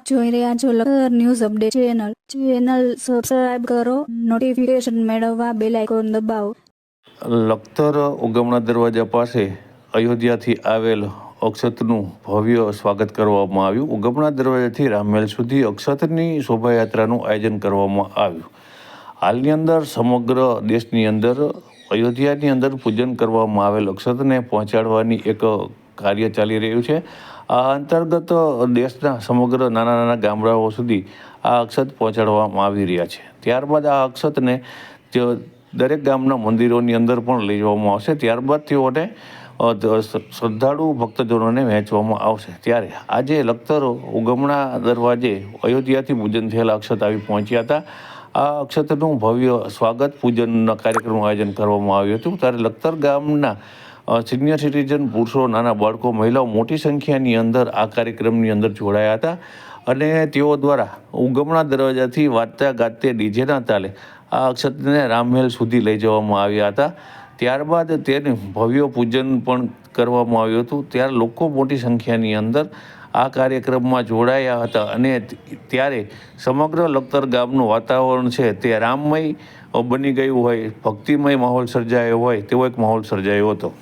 આપ જોઈ રહ્યા છો લખર news update channel. Channel subscribe કરો નોટિફિકેશન મેળવવા બેલ આઇકોન દબાવો. લખતર ઉગમણા દરવાજા પાસે અયોધ્યાથી આવેલ અક્ષતનું ભવ્ય સ્વાગત કરવામાં આવ્યું. ઉગમણા દરવાજાથી રામમેલ સુધી અક્ષતની શોભાયાત્રાનું આયોજન કરવામાં આવ્યું. હાલની અંદર સમગ્ર દેશની અંદર અયોધ્યાની અંદર પૂજન કરવામાં આવેલ અક્ષતને પહોંચાડવાની એક કાર્ય ચાલી રહ્યું છે. આ અંતર્ગત દેશના સમગ્ર નાના નાના ગામડાઓ સુધી આ અક્ષત પહોંચાડવામાં આવી રહ્યા છે. ત્યારબાદ આ અક્ષતને જે દરેક ગામના મંદિરોની અંદર પણ લઈ જવામાં આવશે. ત્યારબાદ તેઓને શ્રદ્ધાળુ ભક્તજનોને વહેંચવામાં આવશે. ત્યારે આજે લખતરો ઉગમણા દરવાજે અયોધ્યાથી પૂજન થયેલા અક્ષત આવી પહોંચ્યા હતા. આ અક્ષતનું ભવ્ય સ્વાગત પૂજનના કાર્યક્રમનું આયોજન કરવામાં આવ્યું હતું. ત્યારે લખતર ગામના સિનિયર સિટીઝન, પુરુષો, નાના બાળકો, મહિલાઓ મોટી સંખ્યાની અંદર આ કાર્યક્રમની અંદર જોડાયા હતા અને તેઓ દ્વારા ઉગમણા દરવાજાથી વાજતા ગાતે ડીજેના તાલે આ અક્ષતને રામહેલ સુધી લઈ જવામાં આવ્યા હતા. ત્યારબાદ તેને ભવ્ય પૂજન પણ કરવામાં આવ્યું હતું. ત્યારે લોકો મોટી સંખ્યાની અંદર આ કાર્યક્રમમાં જોડાયા હતા અને ત્યારે સમગ્ર લખતર ગામનું વાતાવરણ છે તે રામમય બની ગયું હોય, ભક્તિમય માહોલ સર્જાયો હોય તેવો એક માહોલ સર્જાયો હતો.